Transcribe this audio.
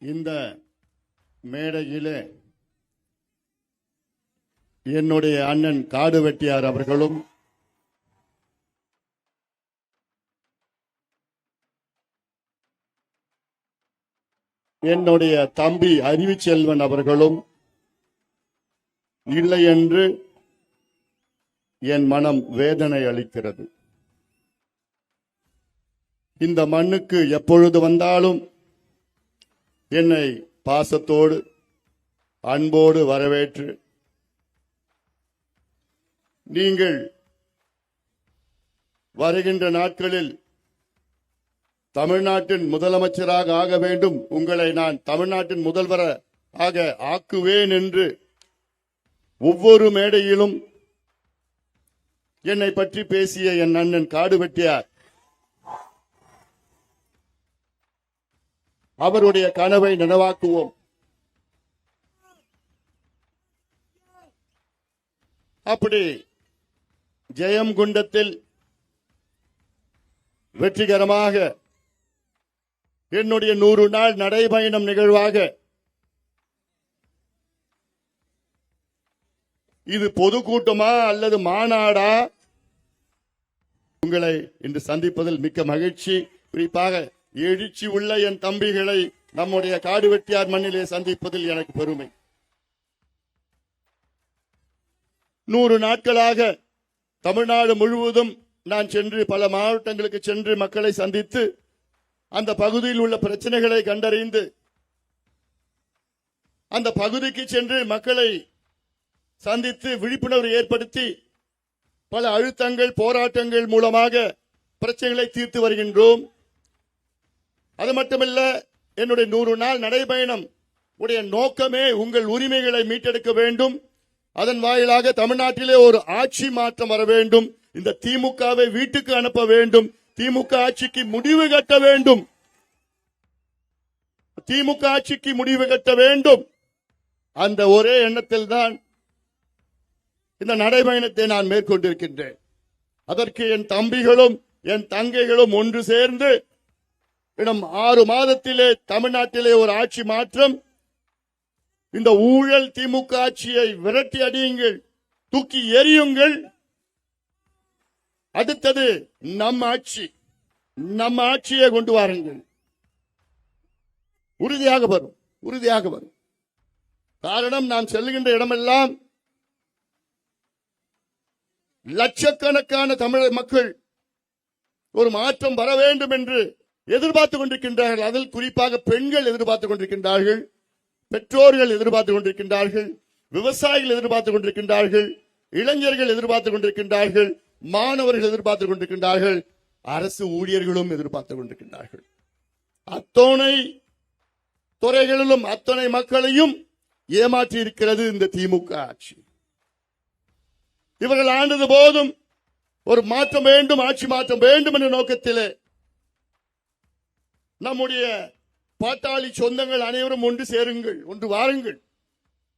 இந்த மேடையிலே என்னுடைய அண்ணன் காடு வெட்டியார் அவர்களும் என்னுடைய தம்பி அறிவுச்செல்வன் அவர்களும் இல்லை என்று என் மனம் வேதனை அளிக்கிறது. இந்த மண்ணுக்கு எப்பொழுது வந்தாலும் என்னை பாசத்தோடு அன்போடு வரவேற்று நீங்கள் வருகின்ற நாட்களில் தமிழ்நாட்டின் முதலமைச்சராக ஆக வேண்டும் உங்களை நான் தமிழ்நாட்டின் முதல்வர ஆக ஆக்குவேன் என்று ஒவ்வொரு மேடையிலும் என்னை பற்றி பேசிய என் அண்ணன் காடு வெட்டியார் அவருடைய கனவை நனவாக்குவோம். அப்படி ஜெயம்குண்டத்தில் வெற்றிகரமாக என்னுடைய நூறு நாள் நடைபயணம் நிகழ்வாக இது பொதுக்கூட்டமா அல்லது மாநாடா? உங்களை இன்று சந்திப்பதில் மிக்க மகிழ்ச்சி. குறிப்பாக எழுச்சி உள்ள என் தம்பிகளை நம்முடைய காடு வெட்டியார் மண்ணிலே சந்திப்பதில் எனக்கு பெருமை. நூறு நாட்களாக தமிழ்நாடு முழுவதும் நான் சென்று பல மாவட்டங்களுக்கு சென்று மக்களை சந்தித்து அந்த பகுதியில் உள்ள பிரச்சனைகளை கண்டறிந்து அந்த பகுதிக்கு சென்று மக்களை சந்தித்து விழிப்புணர்வு ஏற்படுத்தி பல அழுத்தங்கள் போராட்டங்கள் மூலமாக பிரச்சனைகளை தீர்த்து வருகின்றோம். அது மட்டுமல்ல என்னுடைய நூறு நாள் நடைபயணம் உடைய நோக்கமே உங்கள் உரிமைகளை மீட்டெடுக்க வேண்டும். அதன் வாயிலாக தமிழ்நாட்டிலே ஒரு ஆட்சி மாற்றம் வர வேண்டும். இந்த திமுகவை வீட்டுக்கு அனுப்ப வேண்டும். திமுக ஆட்சிக்கு முடிவு கட்ட வேண்டும். திமுக ஆட்சிக்கு முடிவு கட்ட வேண்டும். அந்த ஒரே எண்ணத்தில் தான் இந்த நடைபயணத்தை நான் மேற்கொண்டிருக்கின்றேன். அதற்கு என் தம்பிகளும் என் தங்கைகளும் ஒன்று சேர்ந்து இன்னும் ஆறு மாதத்திலே தமிழ்நாட்டிலே ஒரு ஆட்சி மாற்றம். இந்த ஊழல் திமுக ஆட்சியை விரட்டி அடியுங்கள் தூக்கி எறியுங்கள். அடுத்தது நம் ஆட்சி. நம்ம ஆட்சியை கொண்டு வாருங்கள். உறுதியாக வரும் உறுதியாக வரும். காரணம் நாம் செல்லுகின்ற இடமெல்லாம் லட்சக்கணக்கான தமிழ் மக்கள் ஒரு மாற்றம் வர வேண்டும் என்று எதிர்பார்த்துக் கொண்டிருக்கின்றார்கள். அதில் குறிப்பாக பெண்கள் எதிர்பார்த்துக் கொண்டிருக்கின்றார்கள். பெற்றோர்கள் எதிர்பார்த்துக் கொண்டிருக்கின்றார்கள். விவசாயிகள் எதிர்பார்த்துக் கொண்டிருக்கின்றார்கள். இளைஞர்கள் எதிர்பார்த்துக் கொண்டிருக்கின்றார்கள். மாணவர்கள் எதிர்பார்த்துக் கொண்டிருக்கின்றார்கள். அரசு ஊழியர்களும் எதிர்பார்த்துக் கொண்டிருக்கின்றார்கள். அத்தனை துறைகளிலும் அத்தனை மக்களையும் ஏமாற்றி இருக்கிறது இந்த திமுக ஆட்சி. இவர்கள் ஆண்டது போதும். ஒரு மாற்றம் வேண்டும் ஆட்சி மாற்றம் வேண்டும் என்ற நோக்கத்திலே நம்முடைய பாட்டாளி சொந்தங்கள் அனைவரும் ஒன்று சேருங்கள் ஒன்று வாருங்கள்.